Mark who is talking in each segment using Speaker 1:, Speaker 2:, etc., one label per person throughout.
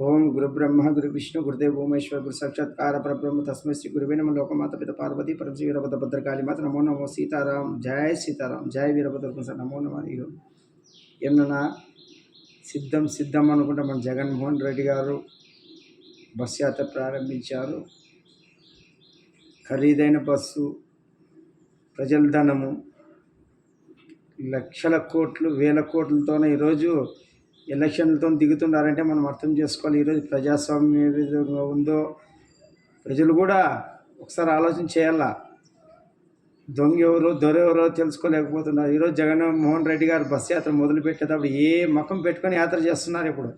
Speaker 1: ఓం గురు బ్రహ్మ గురు విష్ణు గురుదేవ్ భూమేశ్వర గురు సాక్షాత్కార పరబ్రహ్మ తస్మై శ్రీ గురువే నమ. లోకమాత పిత పార్వతి పరమశ్రీ వీరభద్ర భద్రకాళి మాత నమో నమో సీతారాం. జయ సీతారాం. జయ వీరభద్ర సార్. నమో నమ. ఏమన్నా సిద్ధం సిద్ధం అనుకుంటే మన జగన్మోహన్ రెడ్డి గారు బస్ యాత్ర ప్రారంభించారు. ఖరీదైన బస్సు ప్రజల ధనము లక్షల కోట్లు వేల కోట్లతోనే ఈరోజు ఎలక్షన్లతో దిగుతున్నారంటే మనం అర్థం చేసుకోవాలి. ఈరోజు ప్రజాస్వామ్యం ఏ విధంగా ఉందో ప్రజలు కూడా ఒకసారి ఆలోచన చేయాలా? దొంగ ఎవరో దొర ఎవరో తెలుసుకోలేకపోతున్నారు. ఈరోజు జగన్మోహన్ రెడ్డి గారు బస్ యాత్ర మొదలుపెట్టేటప్పుడు ఏ మకం పెట్టుకొని యాత్ర చేస్తున్నారు ఇప్పుడు?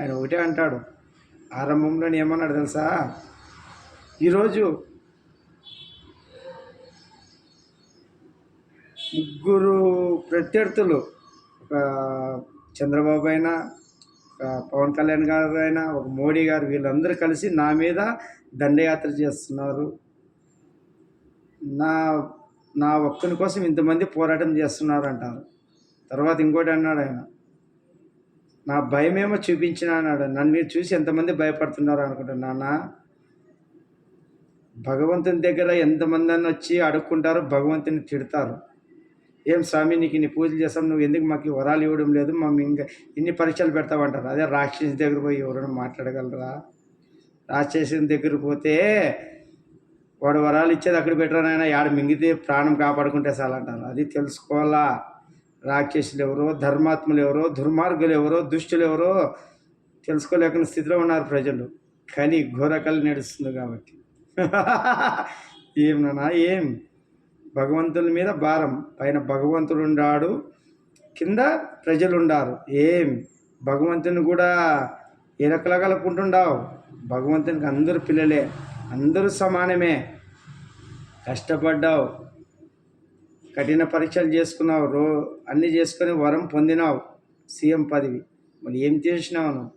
Speaker 1: ఆయన ఒకటే అంటాడు. ఆరంభంలోనే ఏమన్నాడు తెలుసా? ఈరోజు ముగ్గురు ప్రత్యర్థులు ఒక చంద్రబాబు అయినా పవన్ కళ్యాణ్ గారు అయినా ఒక మోడీ గారు వీళ్ళందరూ కలిసి నా మీద దండయాత్ర చేస్తున్నారు. నా నా ఒక్కని కోసం ఇంతమంది పోరాటం చేస్తున్నారు అంటారు తర్వాత ఇంకోటి అన్నాడు ఆయన. నా భయమేమో చూపించిన అన్నాడు. నన్ను మీరు చూసి ఎంతమంది భయపడుతున్నారు అనుకుంటాను నాన్న. భగవంతుని దగ్గర ఎంతమంది అని వచ్చి అడుక్కుంటారో భగవంతుని తిడతారు. ఏం స్వామి నీకు ఇన్ని పూజలు చేస్తాం నువ్వు ఎందుకు మాకు వరాలు ఇవ్వడం లేదు? మేము ఇంకా ఇన్ని పరీక్షలు పెడతామంటారు. అదే రాక్షసి దగ్గర పోయి ఎవరైనా మాట్లాడగలరా? రాక్షసుని దగ్గర పోతే వాడు వరాలు ఇచ్చేది అక్కడ పెట్టరానైనా ఆడ మింగితే ప్రాణం కాపాడుకుంటే చాలంటారు. అది తెలుసుకోవాలా? రాక్షసులు ఎవరో ధర్మాత్ములు ఎవరో దుర్మార్గులు ఎవరో దుష్టులు ఎవరో తెలుసుకోలేకున్న స్థితిలో ఉన్నారు ప్రజలు. కానీ ఘోరకలు నడుస్తుంది కాబట్టి. ఏం నానా ఏం? భగవంతుని మీద భారం. పైన భగవంతుడు ఉండాడు కింద ప్రజలుండారు. ఏం? భగవంతుని కూడా ఎలకలగలుపుకుంటుండావు భగవంతునికి అందరూ పిల్లలే అందరూ సమానమే. కష్టపడ్డావు. కఠిన పరీక్షలు చేసుకున్నావు. రో అన్నీ చేసుకొని వరం పొందినావు. సీఎం పదవి. మరి ఏం చేసినావు నువ్వు?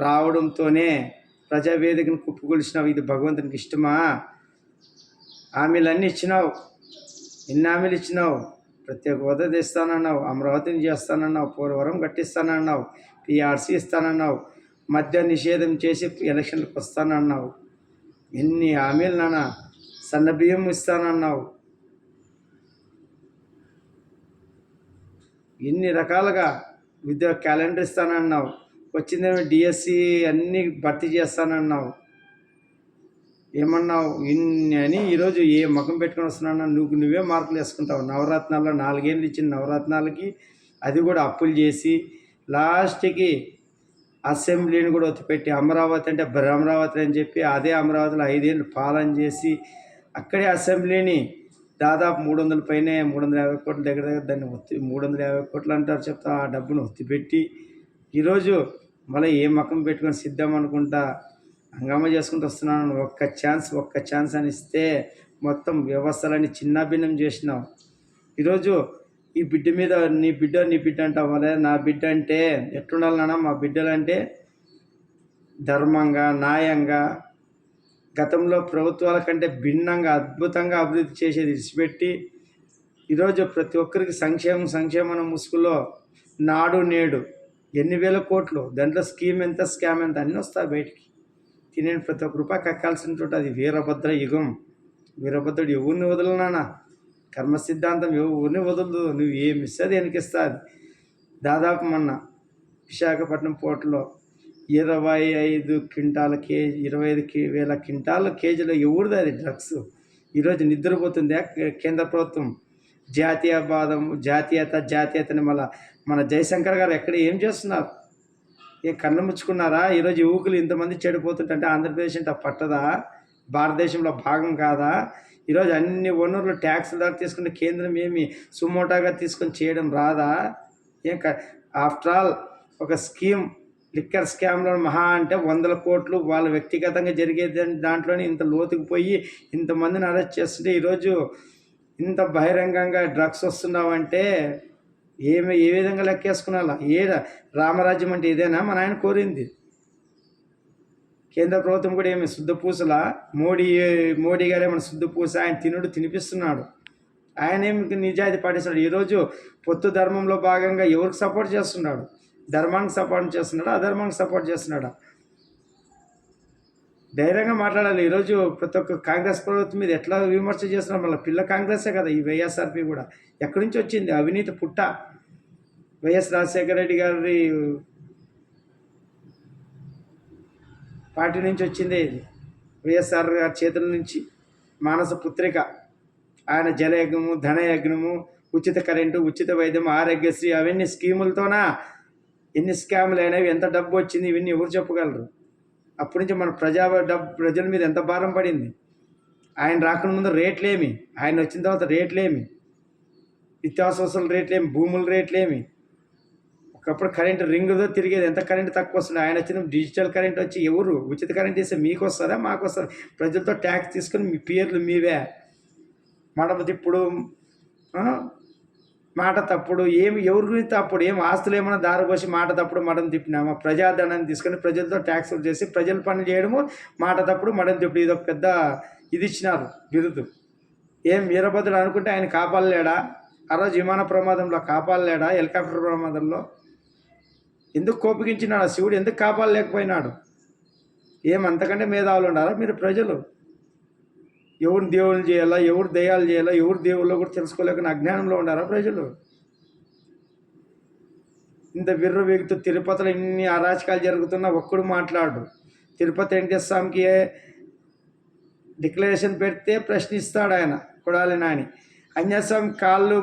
Speaker 1: రావడంతోనే ప్రజావేదికను కుప్పకొలిచినావు. ఇది భగవంతునికి ఇష్టమా? హామీలన్నీ ఇచ్చినావు. ఎన్ని హామీలు ఇచ్చినావు ప్రత్యేక హోదా తెస్తానన్నావు అమరావతిని చేస్తానన్నావు పోలవరం కట్టిస్తానన్నావు పిఆర్సీ ఇస్తానన్నావు మద్య నిషేధం చేసి ఎలక్షన్లకు వస్తానన్నావు. ఎన్ని హామీలు నాన్న సన్న బియ్యం ఇస్తానన్నావు. ఎన్ని రకాలుగా విద్య క్యాలెండర్ ఇస్తానన్నావు. వచ్చిందేమో డిఎస్సి అన్నీ భర్తీ చేస్తానన్నావు. ఏమన్నావు? ఇన్ని అని ఈరోజు ఏ ముఖం పెట్టుకొని వస్తున్నాను నువ్వు నువ్వే మార్కులు వేసుకుంటావు. నవరత్నాల్లో నాలుగేళ్ళు ఇచ్చిన నవరత్నాలకి అది కూడా అప్పులు చేసి లాస్ట్కి అసెంబ్లీని కూడా ఒత్తిపెట్టి అమరావతి అంటే బ్రహ్మరావతి అని చెప్పి అదే అమరావతిలో ఐదేళ్ళు పాలన చేసి అక్కడే అసెంబ్లీని దాదాపు మూడు వందల పైనే మూడు వందల యాభై కోట్ల దగ్గర దగ్గర దాన్ని ఒత్తి మూడు వందల యాభై కోట్లు అంటారు చెప్తా ఆ డబ్బును ఒత్తిపెట్టి ఈరోజు మళ్ళీ ఏ మకం పెట్టుకొని సిద్ధం అనుకుంటా హంగామా చేసుకుంటూ వస్తున్నాను. ఒక్క ఛాన్స్ ఒక్క ఛాన్స్ అని ఇస్తే మొత్తం వ్యవస్థలని చిన్నాభిన్నం చేసినావు ఈరోజు ఈ బిడ్డ మీద నీ బిడ్డ నీ బిడ్డ అంటావు అదే నా బిడ్డ అంటే ఎట్లుండాలన్నా మా బిడ్డలు అంటే ధర్మంగా న్యాయంగా గతంలో ప్రభుత్వాల కంటే భిన్నంగా అద్భుతంగా అభివృద్ధి చేసేది విడిచిపెట్టి ఈరోజు ప్రతి ఒక్కరికి సంక్షేమం సంక్షేమం ముసుగులో నాడు నేడు ఎన్ని వేల కోట్లు దాంట్లో స్కీమ్ ఎంత స్కామ్ ఎంత అన్నీ వస్తాయి బయటికి. తినే ప్రతి ఒక్క రూపాయి కక్కాల్సినటువంటి అది వీరభద్ర యుగం. వీరభద్రుడు ఎవరిని వదలనానా కర్మ సిద్ధాంతం ఎవరిని వదలదు? నువ్వు ఏమి ఇస్తుంది? వెనకిస్తుంది దాదాపు మొన్న విశాఖపట్నం పోర్టులో ఇరవై ఐదు క్వింటాల కేజీ ఇరవై ఐదు కే వేల క్వింటాల కేజీలో ఎవరిది అది డ్రగ్స్? ఈరోజు నిద్రపోతుంది కేంద్ర ప్రభుత్వం. జాతీయవాదం జాతీయత జాతీయతని మళ్ళా మన జయశంకర్ గారు ఎక్కడ ఏం చేస్తున్నారు? ఏ కన్ను ముచ్చుకున్నారా? ఈరోజు యువకులు ఇంతమంది చెడిపోతుంటే ఆంధ్రప్రదేశ్ అంటే పట్టదా? భారతదేశంలో భాగం కాదా? ఈరోజు అన్ని వనరులు ట్యాక్స్ ద్వారా తీసుకునే కేంద్రం ఏమి? సుమోటాగా తీసుకొని చేయడం రాదా? ఏం ఆఫ్టర్ ఆల్ ఒక స్కీమ్ లిక్కర్ స్కామ్లో మహా అంటే వందల కోట్లు వాళ్ళ వ్యక్తిగతంగా జరిగే దాంట్లోనే ఇంత లోతుకు పోయి ఇంతమందిని అరెస్ట్ చేస్తుంటే ఈరోజు ఇంత బహిరంగంగా డ్రగ్స్ వస్తున్నావంటే ఏమి ఏ విధంగా లెక్కేసుకున్నాలా? ఏ రామరాజ్యం అంటే ఇదేనా? మన ఆయన కోరింది. కేంద్ర ప్రభుత్వం కూడా ఏమి శుద్ధ పూసలా? మోడీ మోడీ గారు ఏమైనా శుద్ధ పూస ఆయన తినుడు తినిపిస్తున్నాడు. ఆయన ఏమి నిజాయితీ పాటిస్తున్నాడు? ఈరోజు పొత్తు ధర్మంలో భాగంగా ఎవరికి సపోర్ట్ చేస్తున్నాడు? ధర్మానికి సపోర్ట్ చేస్తున్నాడా? అధర్మానికి సపోర్ట్ చేస్తున్నాడా? ధైర్యంగా మాట్లాడాలి. ఈరోజు ప్రతి ఒక్క కాంగ్రెస్ ప్రభుత్వం మీద ఎట్లా విమర్శ చేస్తున్నారు మళ్ళీ పిల్ల కాంగ్రెసే కదా ఈ వైఎస్ఆర్పి కూడా. ఎక్కడి నుంచి వచ్చింది? అవినీతి పుట్ట. వైఎస్ రాజశేఖర రెడ్డి గారి పార్టీ నుంచి వచ్చింది ఇది. వైఎస్ఆర్ గారి చేతుల నుంచి మానస పుత్రిక. ఆయన జలయజ్ఞము ధనయజ్ఞము ఉచిత కరెంటు ఉచిత వైద్యం ఆరోగ్యశ్రీ అవన్నీ స్కీములతోన? ఎన్ని స్కాములు అయినవి? ఎంత డబ్బు వచ్చింది? ఇవన్నీ ఎవరు చెప్పగలరు? అప్పటి నుంచి మన ప్రజా డబ్బు ప్రజల మీద ఎంత భారం పడింది? ఆయన రాకుండా ముందు రేట్లేమి? ఆయన వచ్చిన తర్వాత రేట్లేమి? నిత్యావసర వస్తువుల రేట్లేమి? భూముల రేట్లేమి? ఒకప్పుడు కరెంట్ రింగుతో తిరిగేది ఎంత కరెంట్ తక్కువ వస్తుంది? ఆయన వచ్చిన డిజిటల్ కరెంట్ వచ్చి ఎవరు? ఉచిత కరెంట్ ఇస్తే మీకు వస్తుందా మాకు వస్తుంది ప్రజలతో ట్యాక్స్ తీసుకొని మీ పేర్లు మీవే. మడమ ఇప్పుడు మాట తప్పుడు ఏమి ఎవరి గురించి తప్పుడు ఏం ఆస్తులు ఏమైనా దారిపోసి మాట తప్పుడు మడం తిప్పినామా? ప్రజాధనాన్ని తీసుకొని ప్రజలతో ట్యాక్సులు చేసి ప్రజల పని చేయడము మాట తప్పుడు మడం తిప్పుడు. ఇది ఒక పెద్ద ఇది ఇచ్చినారు బిరుదు. ఏం వీరభద్రుడు అనుకుంటే ఆయన కాపాడలేడా? ఆ రోజు విమాన ప్రమాదంలో కాపాడలేడా? హెలికాప్టర్ ప్రమాదంలో? ఎందుకు కోపగించినాడు శివుడు? ఎందుకు కాపాడలేకపోయినాడు? ఏం అంతకంటే మేధావులు ఉండాలా మీరు ప్రజలు? ఎవరు దేవుళ్ళు చేయాలా ఎవరు దయాలు చేయాలా ఎవరు దేవుళ్ళో కూడా తెలుసుకోలేక అజ్ఞానంలో ఉండారా ప్రజలు? ఇంత విర్ర వేగుతూ తిరుపతిలో ఇన్ని అరాచకాలు జరుగుతున్నా ఒక్కడు మాట్లాడు. తిరుపతి వెంకటేశ్వర స్వామికి డిక్లరేషన్ పెడితే ప్రశ్నిస్తాడు ఆయన కొడాలి నాని. అన్యస్వామి కాళ్ళు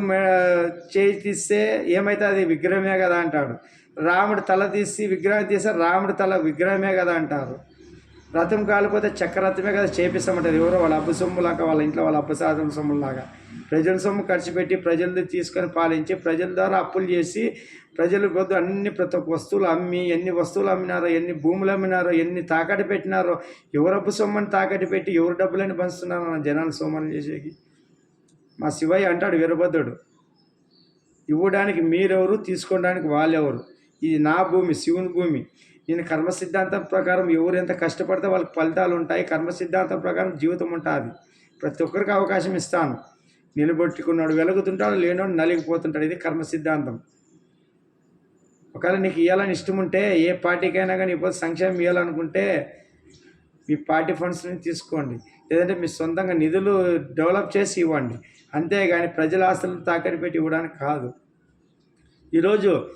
Speaker 1: చేయి తీస్తే ఏమైతే అది విగ్రహమే కదా అంటాడు. రాముడు తల తీసి విగ్రహం తీస్తే రాముడు తల విగ్రహమే కదా అంటారు. రథం కాలిపోతే చక్రరథమే కదా చేపిస్తామంటారు. ఎవరో వాళ్ళ అబ్బు సొమ్ములాగా వాళ్ళ ఇంట్లో వాళ్ళ అబ్బసాధన సొమ్ములాగా. ప్రజల సొమ్ము ఖర్చు పెట్టి ప్రజలది తీసుకొని పాలించి ప్రజల ద్వారా అప్పులు చేసి ప్రజల వద్ద అన్ని ప్రతి ఒక్క వస్తువులు అమ్మి ఎన్ని వస్తువులు అమ్మినారో ఎన్ని భూములు అమ్మినారో ఎన్ని తాకట్టు పెట్టినారో ఎవరు అప్పు సొమ్మని తాకట్టు పెట్టి ఎవరు డబ్బులని పంచుతున్నారో నా జనాలు సొమ్మని చేసేకి. మా శివయ్య అంటాడు వీరభద్రుడు ఇవ్వడానికి మీరెవరు తీసుకోవడానికి వాళ్ళెవరు? ఇది నా భూమి శివుని భూమి. నేను కర్మ సిద్ధాంతం ప్రకారం ఎవరు ఎంత కష్టపడితే వాళ్ళకి ఫలితాలు ఉంటాయి. కర్మ సిద్ధాంతం ప్రకారం జీవితం ఉంటుంది. ప్రతి ఒక్కరికి అవకాశం ఇస్తాను. నిలబెట్టుకున్నాడు వెలుగుతుంటాడు లేనోడు నలిగిపోతుంటాడు. ఇది కర్మ సిద్ధాంతం. ఒకవేళ నీకు ఇవ్వాలని ఇష్టం ఉంటే ఏ పార్టీకైనా కానీ ఇప్పుడు సంక్షేమం ఇవ్వాలనుకుంటే మీ పార్టీ ఫండ్స్ నుంచి తీసుకోండి. లేదంటే మీ సొంతంగా నిధులు డెవలప్ చేసి ఇవ్వండి. అంతేగాని ప్రజల ఆస్తులను తాకట్టు పెట్టి ఇవ్వడానికి కాదు. ఈరోజు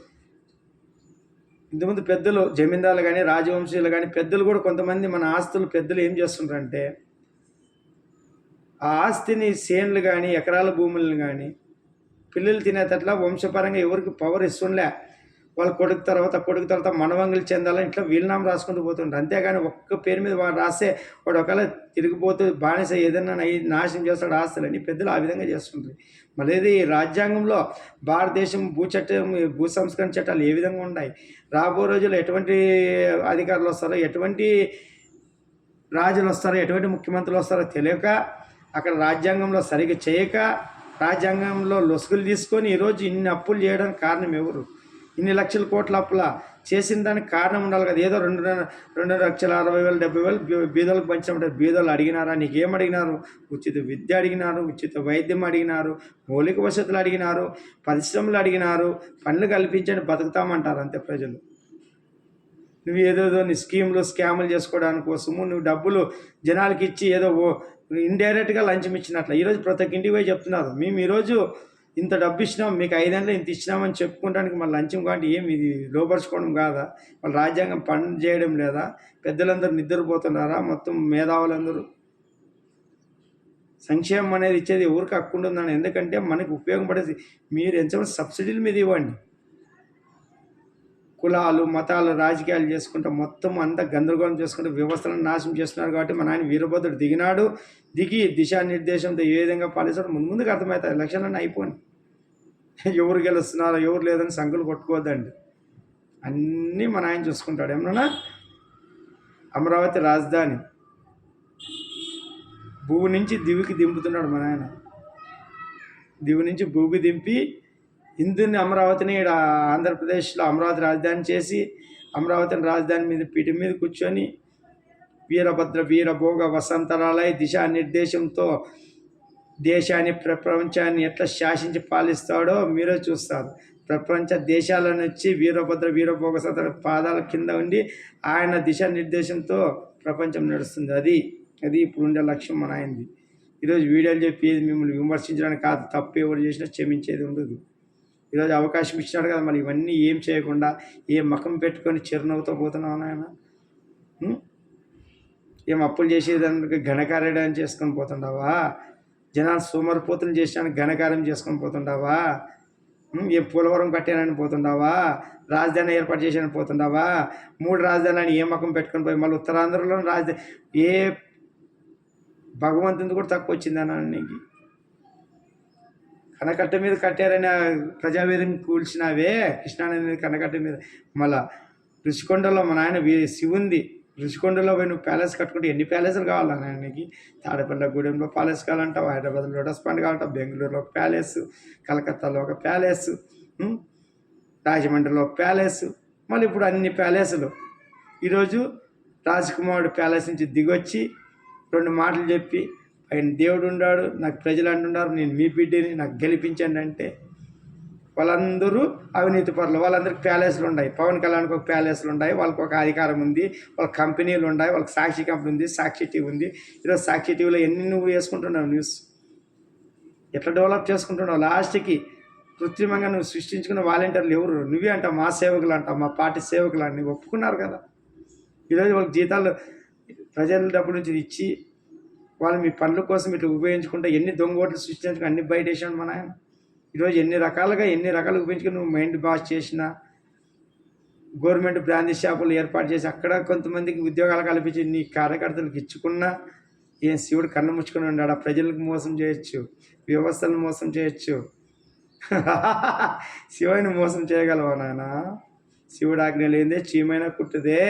Speaker 1: ఇంతకుముందు పెద్దలు జమీందారులు కానీ రాజవంశీయులు కానీ పెద్దలు కూడా కొంతమంది మన ఆస్తులు పెద్దలు ఏం చేస్తుంటారంటే ఆ ఆస్తిని సేన్లు కానీ ఎకరాల భూములను కానీ పిల్లలు తినేటట్లా వంశపరంగా ఎవరికి పవర్ ఇస్తుండలే. వాళ్ళ కొడుకు తర్వాత కొడుకు తర్వాత మనవంగులు చెందాలని ఇట్లా వీలునామా రాసుకుంటూ పోతుంటారు అంతేగాని ఒక్క పేరు మీద వాడు రాస్తే వాడు ఒకవేళ తిరిగిపోతూ బానిస ఏదైనా నాశనం చేస్తాడు ఆస్తులని పెద్దలు ఆ విధంగా చేస్తుంటారు మళ్ళీ ఇది రాజ్యాంగంలో భారతదేశం భూ చట్టం భూ సంస్కరణ చట్టాలు ఏ విధంగా ఉన్నాయి? రాబో రోజుల్లో ఎటువంటి అధికారులు వస్తారో ఎటువంటి రాజులు వస్తారో ఎటువంటి ముఖ్యమంత్రులు వస్తారో తెలియక అక్కడ రాజ్యాంగంలో సరిగ్గా చేయక రాజ్యాంగంలో లొసుగులు తీసుకొని ఈరోజు ఇన్ని అప్పులు చేయడానికి కారణం ఎవరు? ఇన్ని లక్షల కోట్ల అప్పుల చేసిన దానికి కారణం ఉండాలి కదా. ఏదో రెండు రెండు లక్షల అరవై వేలు డెబ్బై వేలు బీదలకు పంచినప్పుడు బీదలు అడిగినారా? నీకేం అడిగినారు? ఉచిత విద్య అడిగినారు ఉచిత వైద్యం అడిగినారు మౌలిక వసతులు అడిగినారు పరిశ్రమలు అడిగినారు పనులు కల్పించండి బతుకుతామంటారు అంతే ప్రజలు. నువ్వు ఏదేదో నీ స్కీములు స్కాములు చేసుకోవడానికి కోసము నువ్వు డబ్బులు జనాలకి ఇచ్చి ఏదో ఇండైరెక్ట్గా లంచం ఇచ్చినట్ల. ఈరోజు ప్రతి ఒక్క ఇంటికి పోయి చెప్తున్నారు. మేము ఈరోజు ఇంత డబ్బు ఇచ్చినాం మీకు ఐదేళ్ళు ఇంత ఇచ్చినామని చెప్పుకోవడానికి మళ్ళీ లంచం కాబట్టి ఏం ఇది లోపరుచుకోవడం కాదా? వాళ్ళ రాజ్యాంగం పని చేయడం లేదా? పెద్దలందరూ నిద్రపోతున్నారా? మొత్తం మేధావులందరూ? సంక్షేమం అనేది ఇచ్చేది ఎవరికి హక్కుంటుందని ఎందుకంటే మనకు ఉపయోగపడేది మీరు ఎంత సబ్సిడీల మీద ఇవ్వండి. కులాలు మతాలు రాజకీయాలు చేసుకుంటూ మొత్తం అంతా గందరగోళం చేసుకుంటూ వ్యవస్థలను నాశనం చేస్తున్నారు కాబట్టి మన ఆయన వీరభద్రుడు దిగినాడు. దిగి దిశానిర్దేశంతో ఏ విధంగా పాలిస్తాడో ముందు ముందుకు అర్థమవుతుంది లక్షణాన్ని అయిపోయి ఎవరు గెలుస్తున్నారో ఎవరు లేదని సంఖ్యలు కొట్టుకోవద్దండి. అన్నీ మన ఆయన చూసుకుంటాడు. ఏమన్నా? అమరావతి రాజధాని. భూమి నుంచి దివికి దింపుతున్నాడు మన ఆయన. దివి నుంచి భూమి దింపి ఇందుని అమరావతిని ఈడ ఆంధ్రప్రదేశ్లో అమరావతి రాజధాని చేసి అమరావతిని రాజధాని మీద పీఠం మీద కూర్చొని వీరభద్ర వీరభోగ వసంతరాలయ దిశానిర్దేశంతో దేశాన్ని ప్రపంచాన్ని ఎట్లా శాసించి పాలిస్తాడో మీరే చూస్తారు. ప్రపంచ దేశాల నుంచి వీరభద్ర వీరభోగసత పాదాల కింద ఉండి ఆయన దిశానిర్దేశంతో ప్రపంచం నడుస్తుంది. అది అది ఇప్పుడు ఉండే లక్ష్యం మన ఆయనది. ఈరోజు వీడియోలు చెప్పి మిమ్మల్ని విమర్శించడానికి కాదు తప్పు ఎవరు చేసినా క్షమించేది ఉండదు. ఈరోజు అవకాశం ఇచ్చినాడు కదా మరి ఇవన్నీ ఏం చేయకుండా ఏ మకం పెట్టుకొని చిరునవ్వుతో పోతున్నావు నాయన? ఏం అప్పులు చేసేదానికి ఘనకార్యం చేసుకొని పోతుండవా? జనాలు సోమరిపోతులు చేసాను ఘనకార్యం చేసుకొని పోతుండవా? ఏ ఏం పోలవరం కట్టానని పోతుండవా? రాజధాని ఏర్పాటు చేశానని పోతుండవా? మూడు రాజధానులని ఏ మకం పెట్టుకొని పోయి మళ్ళీ ఉత్తరాంధ్రలో రాజధాని ఏ భగవంతుని కూడా తక్కువ వచ్చిందన్న నీకు. కనకట్ట మీద కట్టారని ప్రజావేదిని కూల్చినావే కృష్ణానది మీద కనకట్ట మీద. మళ్ళా రుషికొండలో మా నాయన శివుంది. రుషికొండలో పోయి నువ్వు ప్యాలెస్ కట్టుకుంటే ఎన్ని ప్యాలెస్లు కావాలన్నీ నాయనకి తాడపల్లి గూడెంలో ప్యాలెస్ కావాలంటావు హైదరాబాద్లో లోటస్ పాండ్ కావాలంటావు బెంగళూరులో ఒక ప్యాలెస్ కలకత్తాలో ఒక ప్యాలెస్ రాజమండ్రిలో ఒక ప్యాలెస్ మళ్ళీ ఇప్పుడు అన్ని ప్యాలెస్లు. ఈరోజు రాజకుమారుడు ప్యాలెస్ నుంచి దిగొచ్చి రెండు మాటలు చెప్పి ఆయన దేవుడు ఉన్నాడు నాకు ప్రజలు అంటున్నారు నేను మీ బిడ్డని నాకు గెలిపించండి అంటే వాళ్ళందరూ అవినీతి పరులు. వాళ్ళందరికీ ప్యాలెస్లు ఉన్నాయి. పవన్ కళ్యాణ్కి ఒక ప్యాలెస్లు ఉన్నాయి. వాళ్ళకి ఒక అధికారం ఉంది. వాళ్ళ కంపెనీలు ఉన్నాయి. వాళ్ళకి సాక్షి కంపెనీ ఉంది. సాక్షి టీవీ ఉంది. ఈరోజు సాక్షి టీవీలో ఎన్ని నువ్వు వేసుకుంటున్నావు న్యూస్? ఎట్లా డెవలప్ చేసుకుంటున్నావు? లాస్ట్కి కృత్రిమంగా నువ్వు సృష్టించుకున్న వాలంటీర్లు ఎవరు? నువ్వే అంటావు మా సేవకులు అంటావు మా పార్టీ సేవకులు అని ఒప్పుకున్నారు కదా. ఈరోజు వాళ్ళకి జీతాలు ప్రజల డబ్బు నుంచి ఇచ్చి వాళ్ళు మీ పనుల కోసం ఇట్లా ఉపయోగించుకుంటే ఎన్ని దొంగ ఓట్లు సృష్టించుకుని అన్ని బయట వేసాడు మన ఆయన ఈరోజు ఎన్ని రకాలుగా ఎన్ని రకాలుగా ఉపయోగించుకుని నువ్వు మైండ్ బాస్ చేసిన గవర్నమెంట్ బ్రాంచ్ షాపులు ఏర్పాటు చేసి అక్కడ కొంతమందికి ఉద్యోగాలు కల్పించి నీ కార్యకర్తలకు ఇచ్చుకున్నా ఏం శివుడు కన్ను ముచ్చుకుని ఉన్నాడు? ఆ ప్రజలకు మోసం చేయొచ్చు వ్యవస్థలను మోసం చేయొచ్చు. శివుని మోసం చేయగలవా నాయన? శివుడు ఆజ్ఞ లేదే చీమైనా కుట్టుదే.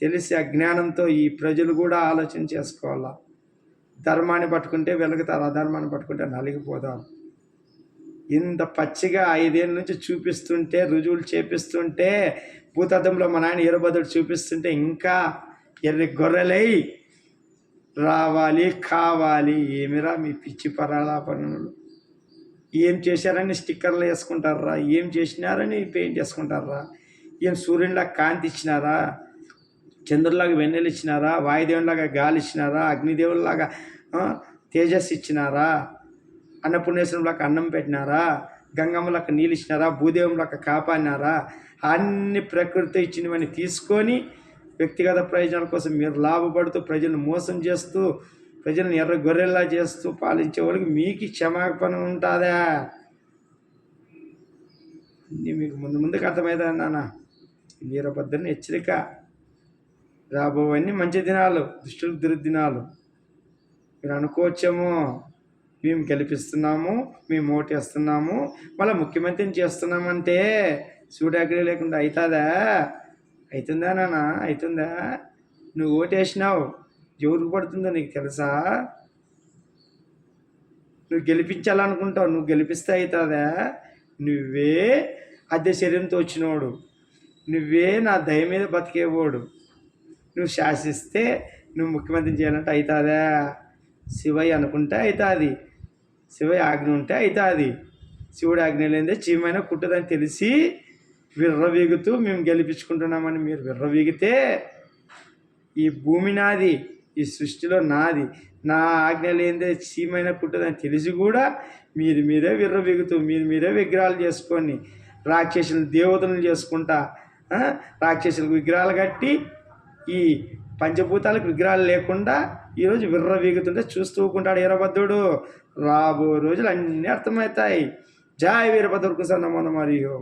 Speaker 1: తెలిసి అజ్ఞానంతో ఈ ప్రజలు కూడా ఆలోచన చేసుకోవాలా? ధర్మాన్ని పట్టుకుంటే వెలుగుతారు అధర్మాన్ని పట్టుకుంటే నలిగిపోతారు. ఇంత పచ్చిగా ఐదేళ్ళ నుంచి చూపిస్తుంటే రుజువులు చేపిస్తుంటే భూతద్దంలో మా నాయన ఎరుబదుడు చూపిస్తుంటే ఇంకా ఎర్రి గొర్రెలై రావాలి కావాలి. ఏమిరా మీ పిచ్చి పరాలాపనులు ఏం చేశారని స్టిక్కర్లు వేసుకుంటారా? ఏం చేసినారని పెయింట్ వేసుకుంటారా? ఏం సూర్యునిలాగా కాంతి ఇచ్చినారా? చంద్రులాగా వెన్నెలు ఇచ్చినారా? వాయుదేవునిలాగా గాలి ఇచ్చినారా? అగ్నిదేవుల్లాగా తేజస్సు ఇచ్చినారా? అన్నపూర్ణేశ్వరంలాగా అన్నం పెట్టినారా? గంగమ్మలకు నీళ్ళు ఇచ్చినారా? భూదేవంలోకి కాపాడినారా? అన్ని ప్రకృతి ఇచ్చినవన్నీ తీసుకొని వ్యక్తిగత ప్రయోజనాల కోసం మీరు లాభపడుతూ ప్రజలను మోసం చేస్తూ ప్రజలను ఎర్ర గొర్రెల్లా చేస్తూ పాలించే వాళ్ళకి మీకు క్షమాపణ ఉంటుందా? ఇది మీకు ముందు ముందుకు అర్థమైందా నాన్న? వీరభద్రని హెచ్చరిక. రాబోవన్నీ మంచి దినాలు దుష్టులు దుర్దినాలు. మీరు అనుకోవచ్చేమో మేము గెలిపిస్తున్నాము మేము ఓటేస్తున్నాము మళ్ళీ ముఖ్యమంత్రిని చేస్తున్నామంటే సూడాగ్రీ లేకుండా అవుతుందా అవుతుందా నాన్న? అవుతుందా నువ్వు ఓటేసినావు. ఎవరికి పడుతుందో నీకు తెలుసా? నువ్వు గెలిపించాలనుకుంటావు నువ్వు గెలిపిస్తే అవుతుందా నువ్వే అద్దె శరీరంతో వచ్చినోడు నువ్వే నా దయ మీద బతికేవాడు. నువ్వు శాసిస్తే నువ్వు ముఖ్యమంత్రిని చేయాలంటే అవుతుందా శివయ్య అనుకుంటే అవుతుంది శివ ఆజ్ఞ ఉంటే అవుతుంది శివుడు ఆజ్ఞ లేదే చీమైన కుట్టదని తెలిసి విర్రవీగుతూ మేము గెలిపించుకుంటున్నామని మీరు విర్రవీగితే ఈ భూమి నాది ఈ సృష్టిలో నాది. నా ఆజ్ఞ లేనిదే చీమైన కుట్టదని తెలిసి కూడా మీరు మీరే విర్రవీగుతూ మీరు మీరే విగ్రహాలు చేసుకొని రాక్షసులు దేవతలను చేసుకుంటా రాక్షసులకు విగ్రహాలు కట్టి ఈ పంచభూతాలకు విగ్రహాలు లేకుండా ఈరోజు విర్ర వీగుతుంటే చూస్తూ ఉంటాడు వీరభద్రుడు. రాబో రోజులు అన్నీ అర్థమవుతాయి. జాయ్ వీరభద్రుకు సన్నమన మరియు